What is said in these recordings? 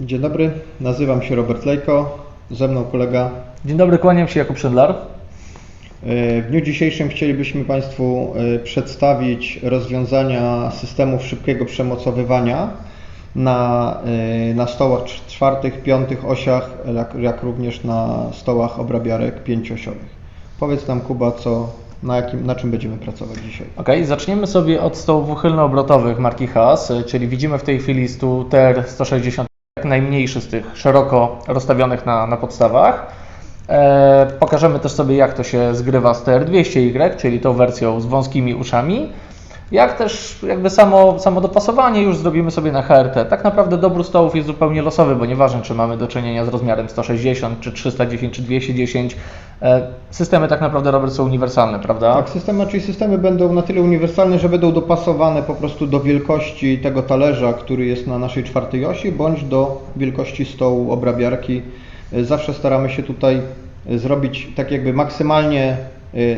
Dzień dobry, nazywam się Robert Lejko, ze mną kolega. Dzień dobry, kłaniam się Jakub Szydlar. E, W dniu dzisiejszym chcielibyśmy Państwu e, przedstawić rozwiązania systemów szybkiego przemocowywania na, e, na stołach cz- czwartych, piątych osiach, jak, również na stołach obrabiarek pięciosiowych. Powiedz nam Kuba, co, na, jakim, na czym będziemy pracować dzisiaj. Ok, zaczniemy sobie od stołów uchylno-obrotowych marki Haas, czyli widzimy w tej chwili stół TR-160, najmniejszy z tych szeroko rozstawionych na, na podstawach. E, pokażemy też sobie, jak to się zgrywa z TR-200Y, czyli tą wersją z wąskimi uszami. Jak też jakby samo, samo dopasowanie już zrobimy sobie na HRT. Tak naprawdę dobór stołów jest zupełnie losowy, bo nieważne czy mamy do czynienia z rozmiarem 160, czy 310, czy 210. E, Systemy tak naprawdę, Robert, są uniwersalne, prawda? Tak, systemy, czyli systemy będą na tyle uniwersalne, że będą dopasowane po prostu do wielkości tego talerza, który jest na naszej czwartej osi, bądź do wielkości stołu obrabiarki. Y, Zawsze staramy się tutaj y, zrobić tak jakby maksymalnie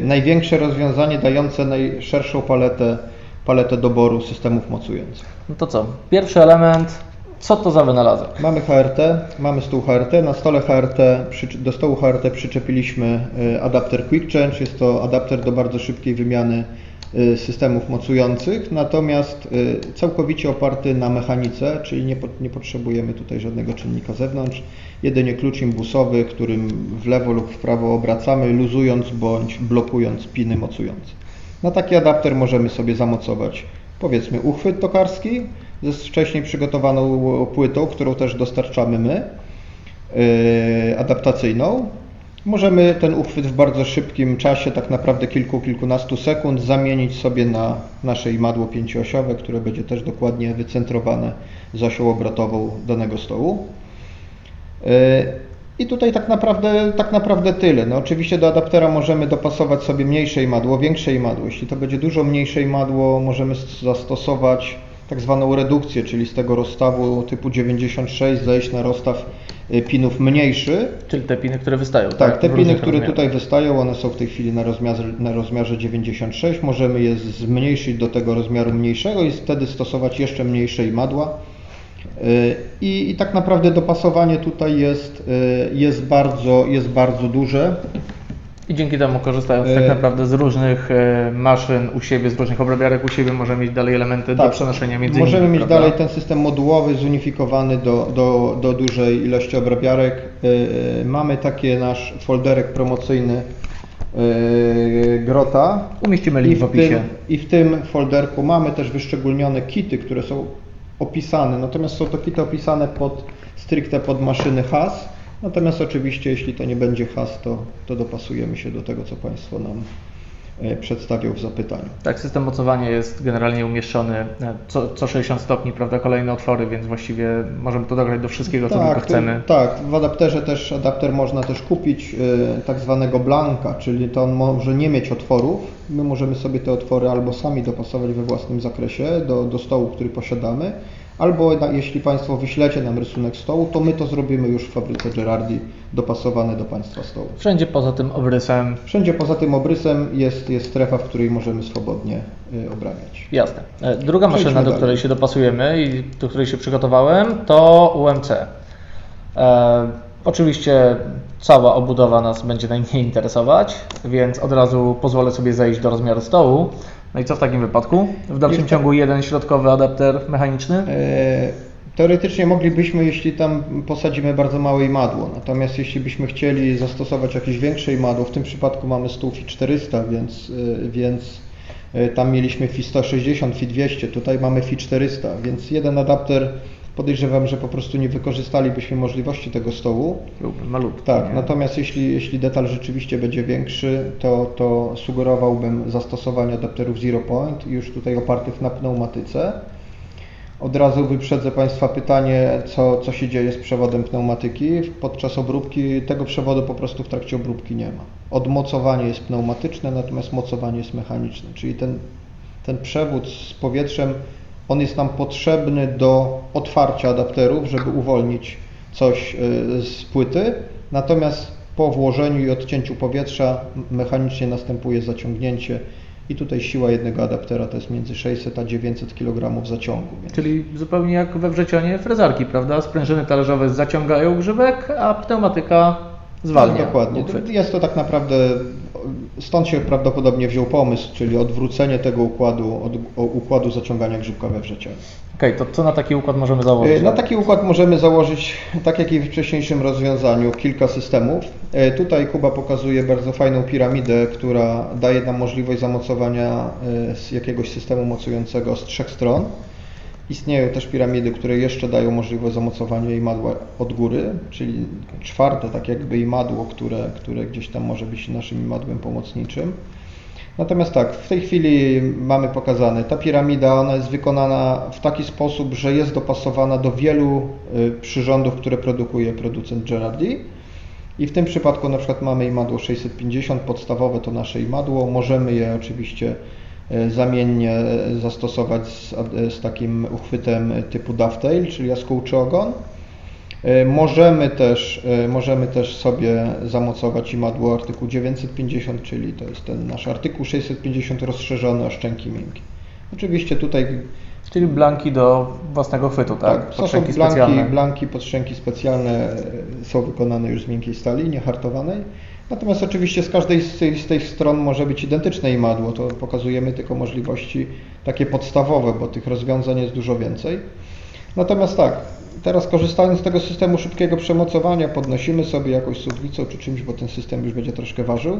największe rozwiązanie dające najszerszą paletę, paletę doboru systemów mocujących. No to co? Pierwszy element, co to za wynalazek? Mamy HRT, mamy stół HRT. Na stole HRT, do stołu HRT przyczepiliśmy y, adapter Quick Change. Jest to adapter do bardzo szybkiej wymiany y, systemów mocujących, natomiast y, całkowicie oparty na mechanice, czyli nie, po- nie potrzebujemy tutaj żadnego czynnika zewnątrz. Jedynie klucz imbusowy, którym w lewo lub w prawo obracamy, luzując bądź blokując piny mocujące. Na taki adapter możemy sobie zamocować powiedzmy uchwyt tokarski ze wcześniej przygotowaną płytą, którą też dostarczamy my, yy, adaptacyjną. Możemy ten uchwyt w bardzo szybkim czasie, tak naprawdę kilku, kilkunastu sekund, zamienić sobie na nasze imadło pięcioosiowe, które będzie też dokładnie wycentrowane z osią obrotową danego stołu. I tutaj tak naprawdę, tak naprawdę tyle. No oczywiście do adaptera możemy dopasować sobie mniejsze imadło, większe imadło. Jeśli to będzie dużo mniejsze imadło, możemy zastosować tak zwaną redukcję, czyli z tego rozstawu typu 96 zejść na rozstaw y, pinów mniejszy. Czyli te piny, które wystają. Tak, te W piny, które rozmiarach. tutaj wystają, one są w tej chwili na rozmiarze, na rozmiarze 96. Możemy je zmniejszyć do tego rozmiaru mniejszego i wtedy stosować jeszcze mniejsze imadła. I, I tak naprawdę dopasowanie tutaj jest, yy, jest, bardzo, jest bardzo duże. I dzięki temu korzystając tak E, naprawdę z różnych e, maszyn u siebie, z różnych obrabiarek u siebie, możemy mieć dalej elementy do przenoszenia między Tak. Możemy nimi. mieć prawda? dalej ten system modułowy, zunifikowany do, do, do dużej ilości obrabiarek. Mamy taki nasz folderek promocyjny Grota. Umieścimy link I w opisie. Tym, I w tym folderku mamy też wyszczególnione kity, które są opisane, natomiast są to kity opisane pod, stricte pod maszyny HAS. Natomiast oczywiście, jeśli to nie będzie HAS, to, to dopasujemy się do tego, co Państwo nam e, przedstawią w zapytaniu. Tak, system mocowania jest generalnie umieszczony e, co, co 60 stopni, prawda, kolejne otwory, więc właściwie możemy to dograć do wszystkiego, co tylko to- chcemy. tak, w adapterze też adapter można też kupić e, tak zwanego blanka, czyli to on może nie mieć otworów. My możemy sobie te otwory albo sami dopasować we własnym zakresie do, do stołu, który posiadamy, albo na, jeśli Państwo wyślecie nam rysunek stołu, to my to zrobimy już w fabryce Gerardi dopasowane do Państwa stołu. Wszędzie poza tym obrysem, Wszędzie poza tym obrysem jest, jest strefa, w której możemy swobodnie y, obrabiać. jasne. E, Druga Przejdźmy maszyna, do dalej. której się dopasujemy i do której się przygotowałem, to UMC. E, oczywiście cała obudowa nas będzie najmniej interesować, więc od razu pozwolę sobie zejść do rozmiaru stołu. No i co w takim wypadku? W dalszym ciągu jeden środkowy adapter mechaniczny. E, Teoretycznie moglibyśmy, jeśli tam posadzimy bardzo małe imadło. Natomiast jeśli byśmy chcieli zastosować jakieś większe imadło, w tym przypadku mamy stół FI 400, więc, y, więc y, tam mieliśmy FI 160, FI 200, tutaj mamy FI 400, więc jeden adapter podejrzewam, że po prostu nie wykorzystalibyśmy możliwości tego stołu. Byłby malutki. Tak, nie? natomiast jeśli, jeśli detal rzeczywiście będzie większy, to, to sugerowałbym zastosowanie adapterów Zero Point, już tutaj opartych na pneumatyce. Od razu wyprzedzę Państwa pytanie, co, co się dzieje z przewodem pneumatyki. Podczas obróbki tego przewodu po prostu w trakcie obróbki nie ma. Odmocowanie jest pneumatyczne, natomiast mocowanie jest mechaniczne, czyli ten, ten przewód z powietrzem, on jest nam potrzebny do otwarcia adapterów, żeby uwolnić coś y, z płyty, natomiast po włożeniu i odcięciu powietrza mechanicznie następuje zaciągnięcie i tutaj siła jednego adaptera to jest między 600 a 900 kg zaciągu. Więc Czyli zupełnie jak we wrzecionie frezarki, prawda? Sprężyny talerzowe zaciągają grzybek, a pneumatyka zwalnia. No, dokładnie. uchwyt. Jest to tak naprawdę, stąd się prawdopodobnie wziął pomysł, czyli odwrócenie tego układu od układu zaciągania grzybka we wrzecionie. Okej, to co na taki układ możemy założyć? E, Na taki układ możemy założyć, tak jak i w wcześniejszym rozwiązaniu, kilka systemów. E, Tutaj Kuba pokazuje bardzo fajną piramidę, która daje nam możliwość zamocowania e, z jakiegoś systemu mocującego z trzech stron. Istnieją też piramidy, które jeszcze dają możliwość zamocowania imadła od góry, czyli czwarte tak jakby imadło, które, które gdzieś tam może być naszym imadłem pomocniczym. Natomiast tak, w tej chwili mamy pokazane, ta piramida ona jest wykonana w taki sposób, że jest dopasowana do wielu y, przyrządów, które produkuje producent Gerardi. I w tym przypadku na przykład mamy imadło 650, podstawowe to nasze imadło. Możemy je oczywiście zamiennie y, zastosować z, ad- z takim uchwytem typu dovetail, czyli jaskółczy ogon. E, Możemy też, e, możemy też sobie zamocować imadło artykuł 950, czyli to jest ten nasz artykuł 650 rozszerzony o szczęki miękkie. Oczywiście tutaj Czyli blanki do własnego chwytu, tak? tak, to są blanki, specjalne. blanki podszczęki specjalne e, są wykonane już z miękkiej stali, niehartowanej. Natomiast oczywiście z każdej z tych, z tych stron może być identyczne imadło, to pokazujemy tylko możliwości takie podstawowe, bo tych rozwiązań jest dużo więcej. Natomiast tak, teraz korzystając z tego systemu szybkiego przemocowania, podnosimy sobie jakąś suwnicą czy czymś, bo ten system już będzie troszkę ważył.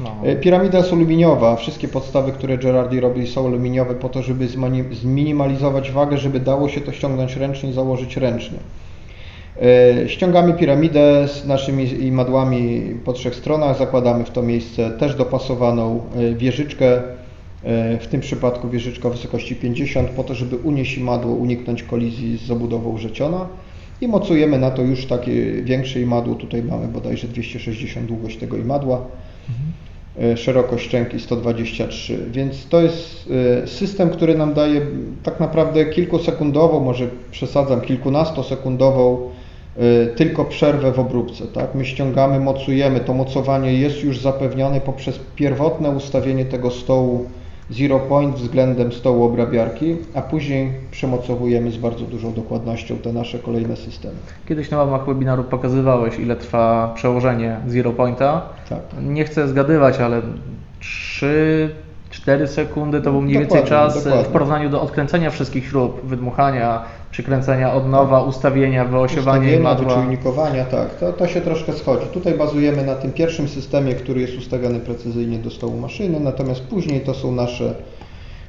No. E, Piramida jest aluminiowa. Wszystkie podstawy, które Gerardi robi są aluminiowe po to, żeby zminimalizować wagę, żeby dało się to ściągnąć ręcznie i założyć ręcznie. E, Ściągamy piramidę z naszymi imadłami po trzech stronach, zakładamy w to miejsce też dopasowaną e, wieżyczkę, e, w tym przypadku wieżyczka wysokości 50, po to, żeby unieść imadło, uniknąć kolizji z zabudową wrzeciona i mocujemy na to już takie większe imadło, tutaj mamy bodajże 260 długość tego imadła, e, szerokość szczęki 123, więc to jest system, który nam daje tak naprawdę kilkusekundową, może przesadzam, kilkunastosekundową tylko przerwę w obróbce. Tak? My ściągamy, mocujemy, to mocowanie jest już zapewnione poprzez pierwotne ustawienie tego stołu zero point względem stołu obrabiarki, a później przemocowujemy z bardzo dużą dokładnością te nasze kolejne systemy. Kiedyś na łamach webinaru pokazywałeś, ile trwa przełożenie Zero Pointa. Tak. Nie chcę zgadywać, ale 3-4 sekundy to był mniej więcej Dokładnie, czas e, dokładnie. w porównaniu do odkręcenia wszystkich śrub, wydmuchania, przykręcenia od nowa, ustawienia, wyosiewania Ustawienia, imadła. wyczujnikowania, tak, to, to się troszkę schodzi. Tutaj bazujemy na tym pierwszym systemie, który jest ustawiany precyzyjnie do stołu maszyny, natomiast później to są nasze,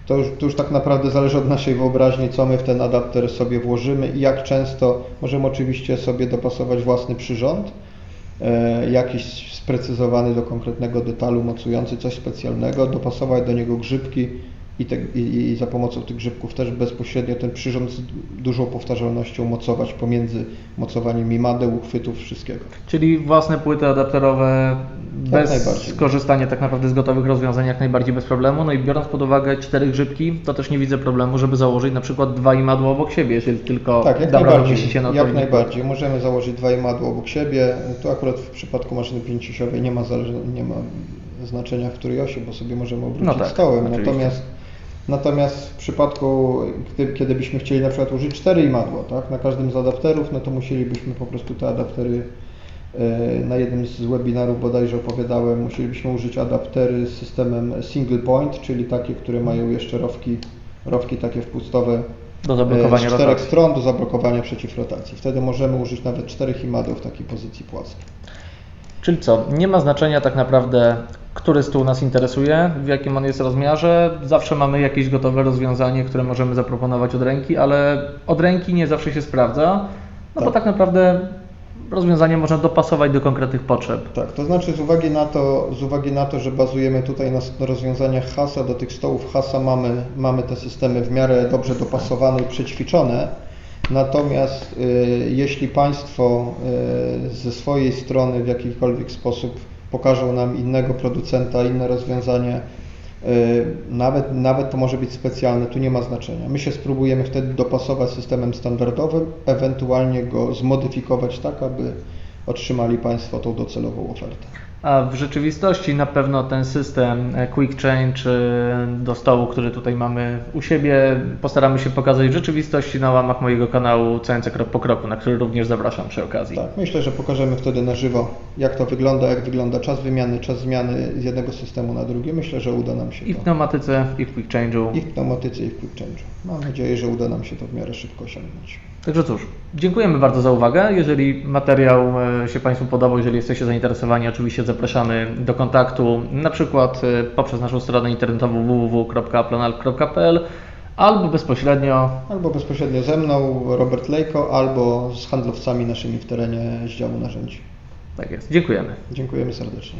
to już, to już tak naprawdę zależy od naszej wyobraźni, co my w ten adapter sobie włożymy i jak często możemy oczywiście sobie dopasować własny przyrząd, e, jakiś sprecyzowany do konkretnego detalu, mocujący coś specjalnego, dopasować do niego grzybki i, te, i, za pomocą tych grzybków też bezpośrednio ten przyrząd z dużą powtarzalnością mocować pomiędzy mocowaniem imadeł, uchwytów, wszystkiego. Czyli własne płyty adapterowe bez korzystania tak naprawdę z gotowych rozwiązań jak najbardziej bez problemu. No i biorąc pod uwagę cztery grzybki, to też nie widzę problemu, żeby założyć na przykład dwa imadła obok siebie, jeżeli tylko Tak, jak najbardziej. się na Jak najbardziej. Możemy założyć dwa imadła obok siebie. Tu akurat w przypadku maszyny pięciosiowej nie ma, nie ma znaczenia w której osi, bo sobie możemy obrócić No tak, stołem. oczywiście. Natomiast, natomiast w przypadku, gdy, kiedy byśmy chcieli na przykład użyć cztery imadła, tak, na każdym z adapterów, no to musielibyśmy po prostu te adaptery e, na jednym z webinarów bodajże opowiadałem, musielibyśmy użyć adaptery z systemem single point, czyli takie, które mają jeszcze rowki, rowki takie wpustowe do zablokowania z czterech rotacji. stron do zablokowania przeciwrotacji. Wtedy możemy użyć nawet czterech imadeł w takiej pozycji płaskiej. Czyli co, nie ma znaczenia tak naprawdę, który stół nas interesuje, w jakim on jest rozmiarze. Zawsze mamy jakieś gotowe rozwiązanie, które możemy zaproponować od ręki, ale od ręki nie zawsze się sprawdza, no bo Tak. tak naprawdę rozwiązanie można dopasować do konkretnych potrzeb. Tak, to znaczy z uwagi na to, z uwagi na to że bazujemy tutaj na, na rozwiązaniach HASA, do tych stołów HASA mamy, mamy te systemy w miarę dobrze dopasowane i przećwiczone. Natomiast y, jeśli Państwo y, ze swojej strony w jakikolwiek sposób pokażą nam innego producenta, inne rozwiązanie, y, nawet, nawet to może być specjalne, tu nie ma znaczenia. My się spróbujemy wtedy dopasować systemem standardowym, ewentualnie go zmodyfikować tak, aby otrzymali Państwo tą docelową ofertę. A w rzeczywistości na pewno ten system e, Quick Change e, do stołu, który tutaj mamy u siebie, postaramy się pokazać w rzeczywistości na łamach mojego kanału CNC Krok po Kroku, na który również zapraszam przy okazji. Tak, myślę, że pokażemy wtedy na żywo, jak to wygląda, jak wygląda czas wymiany, czas zmiany z jednego systemu na drugi. Myślę, że uda nam się I w to. pneumatyce, i w Quick Change'u. I w pneumatyce, i w quick change. Mam nadzieję, że uda nam się to w miarę szybko osiągnąć. Także cóż, dziękujemy bardzo za uwagę. Jeżeli materiał e, się Państwu podobał, jeżeli jesteście zainteresowani, oczywiście zapraszamy do kontaktu, na przykład e, poprzez naszą stronę internetową www.planal.pl albo bezpośrednio Albo bezpośrednio ze mną, Robert Lejko, albo z handlowcami naszymi w terenie z działu narzędzi. Tak jest. Dziękujemy. Dziękujemy serdecznie.